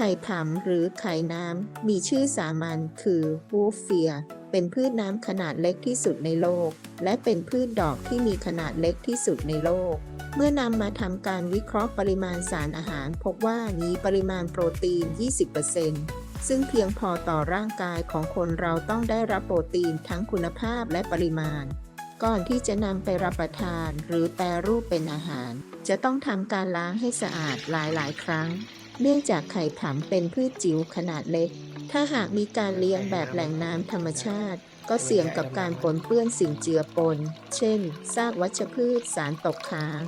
ไข่ผำหรือไข่น้ำ มีชื่อสามัญคือวูฟเฟีย เป็นพืชน้ำขนาดเล็กที่สุดในโลก และเป็นพืชดอกที่มีขนาดเล็กที่สุดในโลก เมื่อนำมาทำการวิเคราะห์ปริมาณสารอาหาร พบว่ามีปริมาณโปรตีน 20%ซึ่งเพียงพอต่อร่างกายของคนเราต้องได้รับโปรตีนทั้งคุณภาพและปริมาณ ก่อนที่จะนำไปรับประทาน หรือแปรรูปเป็นอาหาร จะต้องทำการล้างให้สะอาดหลายๆ ครั้ง เนื่องจากไข่ผำเป็นพืชจิ๋วขนาดเล็ก ถ้าหากมีการเลี้ยงแบบแหล่งน้ำธรรมชาติ ก็เสี่ยงกับการปนเปื้อนสิ่งเจือปน เช่น ซากวัชพืชสารตกค้าง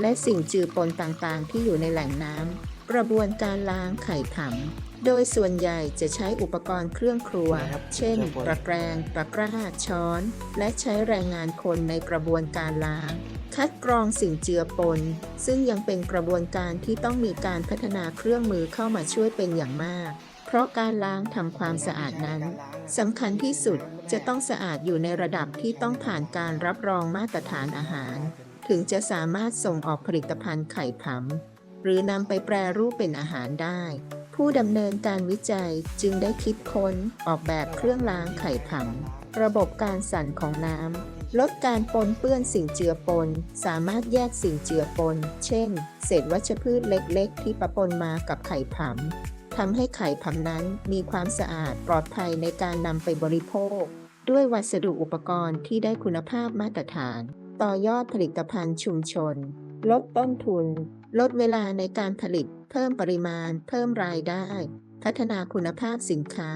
และสิ่งเจือปนต่างๆ ที่อยู่ในแหล่งน้ำ กระบวนการล้างไข่ผำโดยส่วนใหญ่จะใช้อุปกรณ์เครื่องครัว เช่นตะแกรงตะกร้าช้อน และใช้แรงงานคนในกระบวนการล้าง คัดกรองสิ่งเจือปน ซึ่งยังเป็นกระบวนการที่ต้องมีการพัฒนาเครื่องมือเข้ามาช่วยเป็นอย่างมาก เพราะการล้างทำความสะอาดนั้นสำคัญที่สุดจะต้องสะอาดอยู่ในระดับที่ต้องผ่านการรับรองมาตรฐานอาหาร ถึงจะสามารถส่งออกผลิตภัณฑ์ไข่ผำ หรือนำไปแปรรูปเป็นอาหารได้ ผู้ดำเนินการวิจัยจึงได้คิดค้นออกแบบเครื่องล้างไข่ผำระบบการสั่นของน้ำ ลดการปนเปื้อนสิ่งเจือปน สามารถแยกสิ่งเจือปน เช่น เศษวัชพืชเล็ก ๆ ที่ปะปนมากับไข่ผำทำให้ไข่ผำนั้นมีความสะอาดปลอดภัยในการนำไปบริโภค ด้วยวัสดุอุปกรณ์ที่ได้คุณภาพมาตรฐาน ต่อยอดผลิตภัณฑ์ชุมชน ลดต้นทุน ลดเวลาในการผลิต เพิ่มปริมาณ เพิ่มรายได้ พัฒนาคุณภาพสินค้า